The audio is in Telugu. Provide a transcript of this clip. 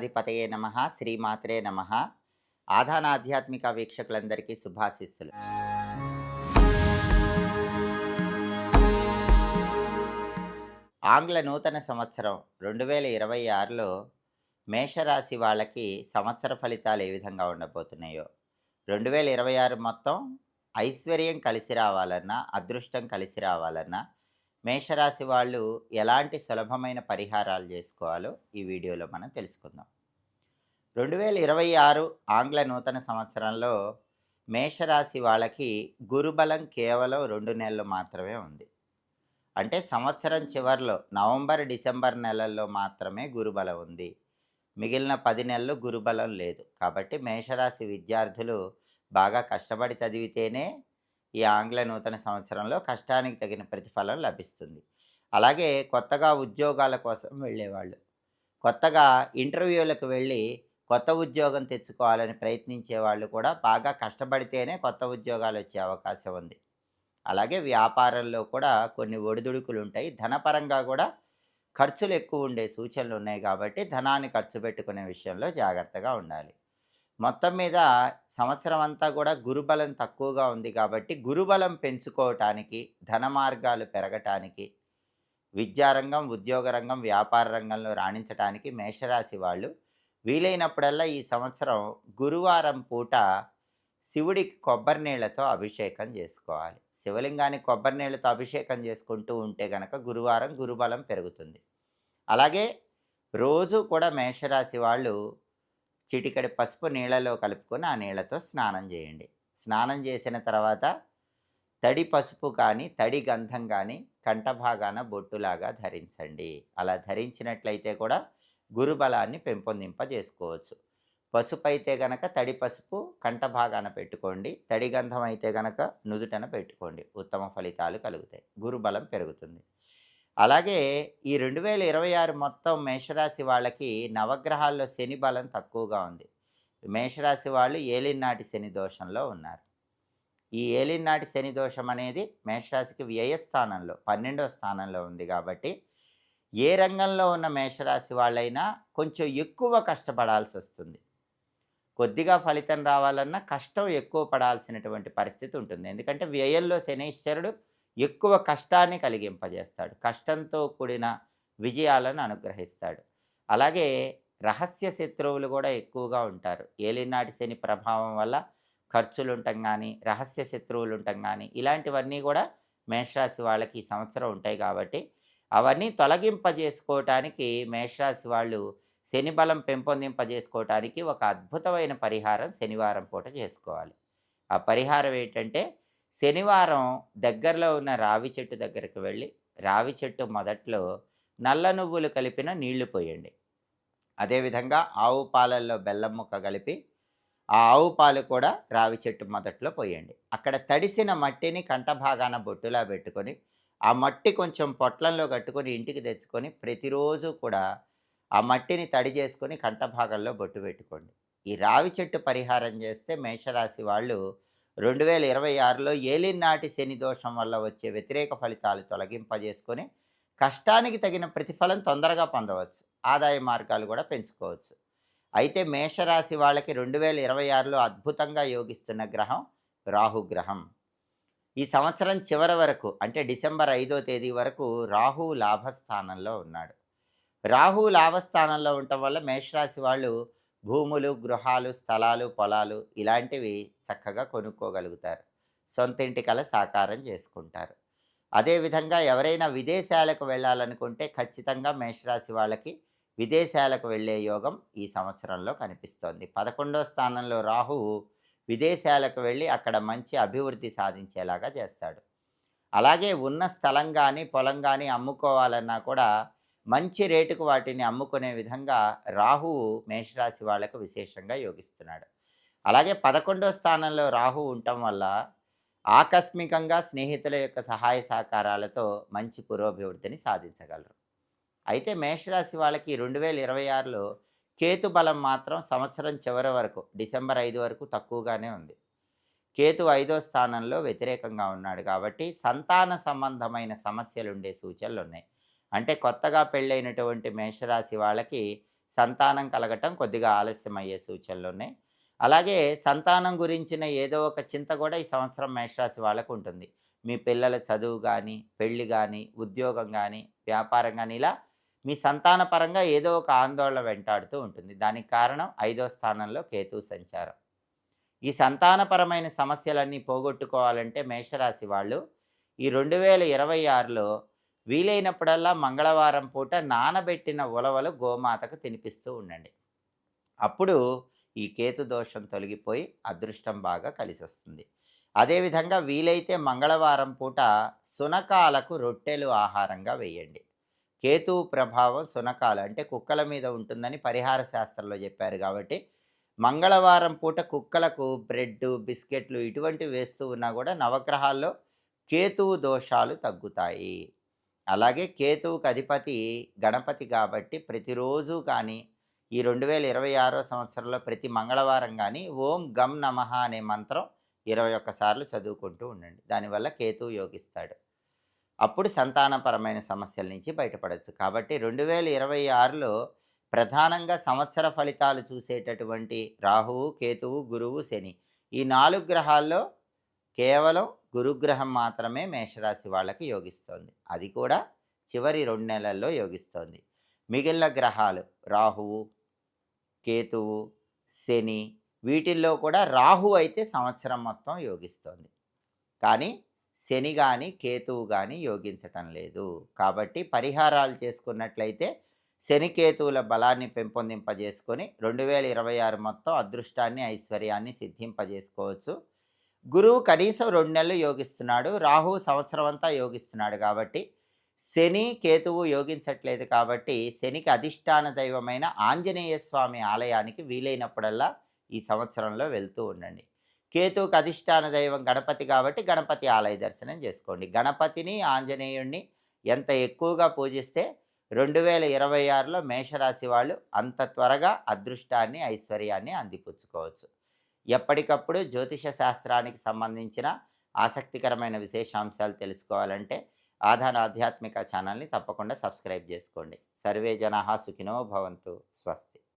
అధిపతయే నమ శ్రీమాత్రే నమ. ఆధాన ఆధ్యాత్మిక వీక్షకులందరికీ శుభాశిస్సులు. ఆంగ్ల నూతన సంవత్సరం రెండు వేల ఇరవై ఆరులో మేషరాశి వాళ్ళకి సంవత్సర ఫలితాలు ఏ విధంగా ఉండబోతున్నాయో. రెండు వేల ఇరవై ఆరు మొత్తం ఐశ్వర్యం కలిసి రావాలన్నా అదృష్టం కలిసి రావాలన్నా మేషరాశి వాళ్ళు ఎలాంటి సులభమైన పరిహారాలు చేసుకోవాలో ఈ వీడియోలో మనం తెలుసుకుందాం. రెండు వేల ఇరవై ఆరు ఆంగ్ల నూతన సంవత్సరంలో మేషరాశి వాళ్ళకి గురుబలం కేవలం రెండు నెలలు మాత్రమే ఉంది. అంటే సంవత్సరం చివరిలో నవంబర్ డిసెంబర్ నెలల్లో మాత్రమే గురుబలం ఉంది. మిగిలిన పది నెలలు గురుబలం లేదు. కాబట్టి మేషరాశి విద్యార్థులు బాగా కష్టపడి చదివితేనే ఈ ఆంగ్ల నూతన సంవత్సరంలో కష్టానికి తగిన ప్రతిఫలం లభిస్తుంది. అలాగే కొత్తగా ఉద్యోగాల కోసం వెళ్ళేవాళ్ళు. కొత్తగా ఇంటర్వ్యూలకు వెళ్ళి కొత్త ఉద్యోగం తెచ్చుకోవాలని ప్రయత్నించే వాళ్ళు కూడా బాగా కష్టపడితేనే కొత్త ఉద్యోగాలు వచ్చే అవకాశం ఉంది. అలాగే వ్యాపారంలో కూడా కొన్ని ఒడిదుడుకులు ఉంటాయి ధనపరంగా కూడా ఖర్చులు ఎక్కువ ఉండే సూచనలు ఉన్నాయి కాబట్టి ధనాన్ని ఖర్చు పెట్టుకునే విషయంలో జాగ్రత్తగా ఉండాలి. మొత్తం మీద సంవత్సరం అంతా కూడా గురుబలం తక్కువగా ఉంది కాబట్టి గురుబలం పెంచుకోవటానికి ధన మార్గాలు పెరగటానికి విద్యారంగం ఉద్యోగ రంగం వ్యాపార రంగంలో రాణించటానికి మేషరాశి వాళ్ళు వీలైనప్పుడల్లా ఈ సంవత్సరం గురువారం పూట శివుడికి కొబ్బరి నీళ్ళతో అభిషేకం చేసుకోవాలి. శివలింగానికి కొబ్బరి నీళ్ళతో అభిషేకం చేసుకుంటూ ఉంటే గనక గురువారం గురుబలం పెరుగుతుంది. అలాగే రోజు కూడా మేషరాశి వాళ్ళు చిటికడి పసుపు నీళ్ళలో కలుపుకొని ఆ నీళ్ళతో స్నానం చేయండి. స్నానం చేసిన తర్వాత తడి పసుపు కానీ తడి గంధం కానీ కంఠభాగాన బొట్టులాగా ధరించండి. అలా ధరించినట్లయితే కూడా గురుబలాన్ని పెంపొందింపజేసుకోవచ్చు. పసుపు అయితే గనక తడి పసుపు కంఠభాగాన పెట్టుకోండి. తడి గంధం అయితే గనక నుదుటన పెట్టుకోండి. ఉత్తమ ఫలితాలు కలుగుతాయి. గురుబలం పెరుగుతుంది. అలాగే ఈ రెండు వేల ఇరవై ఆరు మొత్తం మేషరాశి వాళ్ళకి నవగ్రహాల్లో శని బలం తక్కువగా ఉంది. మేషరాశి వాళ్ళు ఏలినాటి శని దోషంలో ఉన్నారు. ఈ ఏలినాటి శని దోషం అనేది మేషరాశికి వ్యయస్థానంలో పన్నెండవ స్థానంలో ఉంది కాబట్టి ఏ రంగంలో ఉన్న మేషరాశి వాళ్ళైనా కొంచెం ఎక్కువ కష్టపడాల్సి వస్తుంది. కొద్దిగా ఫలితం రావాలన్నా కష్టం ఎక్కువ పడాల్సినటువంటి పరిస్థితి ఉంటుంది. ఎందుకంటే వ్యయంలో శనీశ్వరుడు ఎక్కువ కష్టాన్ని కలిగింపజేస్తాడు. కష్టంతో కూడిన విజయాలను అనుగ్రహిస్తాడు. అలాగే రహస్య శత్రువులు కూడా ఎక్కువగా ఉంటారు. ఏలినాటి శని ప్రభావం వల్ల ఖర్చులు ఉండటం కానీ రహస్య శత్రువులు ఉండటం కానీ ఇలాంటివన్నీ కూడా మేషరాశి వాళ్ళకి ఈ సంవత్సరం ఉంటాయి కాబట్టి అవన్నీ తొలగింపజేసుకోవటానికి మేషరాశి వాళ్ళు శని బలం పెంపొందింపజేసుకోవటానికి ఒక అద్భుతమైన పరిహారం శనివారం పూట చేసుకోవాలి. ఆ పరిహారం ఏంటంటే శనివారం దగ్గరలో ఉన్న రావి చెట్టు దగ్గరికి వెళ్ళి రావి చెట్టు మొదట్లో నల్ల నువ్వులు కలిపిన నీళ్ళు పోయండి. అదేవిధంగా ఆవు పాలల్లో బెల్లం ముక్క కలిపి ఆ ఆవు పాలు కూడా రావి చెట్టు మొదట్లో పోయండి. అక్కడ తడిసిన మట్టిని కంఠభాగాన బొట్టులా పెట్టుకొని ఆ మట్టి కొంచెం పొట్లంలో కట్టుకొని ఇంటికి తెచ్చుకొని ప్రతిరోజు కూడా ఆ మట్టిని తడి చేసుకొని కంఠభాగంలో బొట్టు పెట్టుకోండి. ఈ రావి చెట్టు పరిహారం చేస్తే మేషరాశి వాళ్ళు రెండు వేల ఇరవై ఆరులో ఏలినాటి శని దోషం వల్ల వచ్చే వ్యతిరేక ఫలితాలు తొలగింపజేసుకొని కష్టానికి తగిన ప్రతిఫలం తొందరగా పొందవచ్చు. ఆదాయ మార్గాలు కూడా పెంచుకోవచ్చు. అయితే మేషరాశి వాళ్ళకి రెండు వేల ఇరవై ఆరులో అద్భుతంగా యోగిస్తున్న గ్రహం రాహుగ్రహం ఈ సంవత్సరం చివరి వరకు అంటే డిసెంబర్ ఐదో తేదీ వరకు రాహు లాభస్థానంలో ఉన్నాడు. రాహు లాభస్థానంలో ఉండటం వల్ల మేషరాశి వాళ్ళు భూములు గృహాలు స్థలాలు పొలాలు ఇలాంటివి చక్కగా కొనుక్కోగలుగుతారు. సొంత ఇంటికల సాకారం చేసుకుంటారు. అదేవిధంగా ఎవరైనా విదేశాలకు వెళ్ళాలనుకుంటే ఖచ్చితంగా మేషరాశి వాళ్ళకి విదేశాలకు వెళ్ళే యోగం ఈ సంవత్సరంలో కనిపిస్తోంది. పదకొండో స్థానంలో రాహువు విదేశాలకు వెళ్ళి అక్కడ మంచి అభివృద్ధి సాధించేలాగా చేస్తాడు. అలాగే ఉన్న స్థలం కానీ పొలం కానీ అమ్ముకోవాలన్నా కూడా మంచి రేటుకు వాటిని అమ్ముకునే విధంగా రాహువు మేషరాశి వాళ్ళకు విశేషంగా యోగిస్తున్నాడు. అలాగే పదకొండో స్థానంలో రాహు ఉండటం వల్ల ఆకస్మికంగా స్నేహితుల యొక్క సహాయ సహకారాలతో మంచి పురోభివృద్ధిని సాధించగలరు. అయితే మేషరాశి వాళ్ళకి రెండు వేల ఇరవై ఆరులో కేతు బలం మాత్రం సంవత్సరం చివరి వరకు డిసెంబర్ ఐదు వరకు తక్కువగానే ఉంది. కేతు ఐదో స్థానంలో వ్యతిరేకంగా ఉన్నాడు కాబట్టి సంతాన సంబంధమైన సమస్యలు ఉండే సూచనలు ఉన్నాయి అంటే కొత్తగా పెళ్ళైనటువంటి మేషరాశి వాళ్ళకి సంతానం కలగటం కొద్దిగా ఆలస్యం అయ్యే సూచనలు ఉన్నాయి అలాగే సంతానం గురించిన ఏదో ఒక చింత కూడా ఈ సంవత్సరం మేషరాశి వాళ్ళకు ఉంటుంది. మీ పిల్లల చదువు కానీ పెళ్ళి కానీ ఉద్యోగం కానీ వ్యాపారం కానీ ఇలా మీ సంతాన పరంగా ఏదో ఒక ఆందోళన వెంటాడుతూ ఉంటుంది. దానికి కారణం ఐదో స్థానంలో కేతు సంచారం. ఈ సంతానపరమైన సమస్యలన్నీ పోగొట్టుకోవాలంటే మేషరాశి వాళ్ళు ఈ రెండు వేల ఇరవై ఆరులో వీలైనప్పుడల్లా మంగళవారం పూట నానబెట్టిన ఉలవలు గోమాతకు తినిపిస్తూ ఉండండి. అప్పుడు ఈ కేతు దోషం తొలగిపోయి అదృష్టం బాగా కలిసి వస్తుంది అదేవిధంగా వీలైతే మంగళవారం పూట సునకాలకు రొట్టెలు ఆహారంగా వేయండి. కేతు ప్రభావం సునకాలు అంటే కుక్కల మీద ఉంటుందని పరిహార శాస్త్రంలో చెప్పారు కాబట్టి మంగళవారం పూట కుక్కలకు బ్రెడ్ బిస్కెట్లు ఇటువంటివి వేస్తూ ఉన్నా కూడా నవగ్రహాల్లో కేతువు దోషాలు తగ్గుతాయి. అలాగే కేతువుకు అధిపతి గణపతి కాబట్టి ప్రతిరోజు కానీ ఈ రెండు వేల ఇరవై ఆరో సంవత్సరంలో ప్రతి మంగళవారం కానీ ఓం గం నమః అనే మంత్రం ఇరవై ఒక్కసార్లు చదువుకుంటూ ఉండండి. దానివల్ల కేతువు యోగిస్తాడు. అప్పుడు సంతానపరమైన సమస్యల నుంచి బయటపడవచ్చు కాబట్టి రెండు వేల ఇరవై ఆరులో ప్రధానంగా సంవత్సర ఫలితాలు చూసేటటువంటి రాహువు కేతువు గురువు శని ఈ నాలుగు గ్రహాల్లో కేవలం గురుగ్రహం మాత్రమే మేషరాశి వాళ్ళకి యోగిస్తోంది. అది కూడా చివరి రెండు నెలల్లో యోగిస్తోంది. మిగిలిన గ్రహాలు రాహువు కేతువు శని వీటిల్లో కూడా రాహు అయితే సంవత్సరం మొత్తం యోగిస్తోంది. కానీ శని కానీ కేతువు కానీ యోగించటం లేదు. కాబట్టి పరిహారాలు చేసుకున్నట్లయితే శనికేతువుల బలాన్ని పెంపొందింపజేసుకొని రెండు వేల ఇరవై ఆరు మొత్తం అదృష్టాన్ని ఐశ్వర్యాన్ని సిద్ధింపజేసుకోవచ్చు. గురువు కనీసం రెండు నెలలు యోగిస్తున్నాడు రాహు సంవత్సరం అంతా యోగిస్తున్నాడు కాబట్టి శని కేతువు యోగించట్లేదు కాబట్టి శనికి అధిష్టాన దైవమైన ఆంజనేయ స్వామి ఆలయానికి వీలైనప్పుడల్లా ఈ సంవత్సరంలో వెళ్తూ ఉండండి. కేతువుకి అధిష్టాన దైవం గణపతి కాబట్టి గణపతి ఆలయ దర్శనం చేసుకోండి. గణపతిని ఆంజనేయుణ్ణి ఎంత ఎక్కువగా పూజిస్తే రెండు వేల ఇరవై ఆరులో మేషరాశి వాళ్ళు అంత త్వరగా అదృష్టాన్ని ఐశ్వర్యాన్ని అందిపుచ్చుకోవచ్చు. ఎప్పటికప్పుడు జ్యోతిష శాస్త్రానికి సంబంధించిన ఆసక్తికరమైన విశేషాంశాలు తెలుసుకోవాలంటే ఆధార్ ఆధ్యాత్మిక ఛానల్ని తప్పకుండా సబ్స్క్రైబ్ చేసుకోండి. సర్వే జనా సుఖినో భవంతు. స్వస్తి.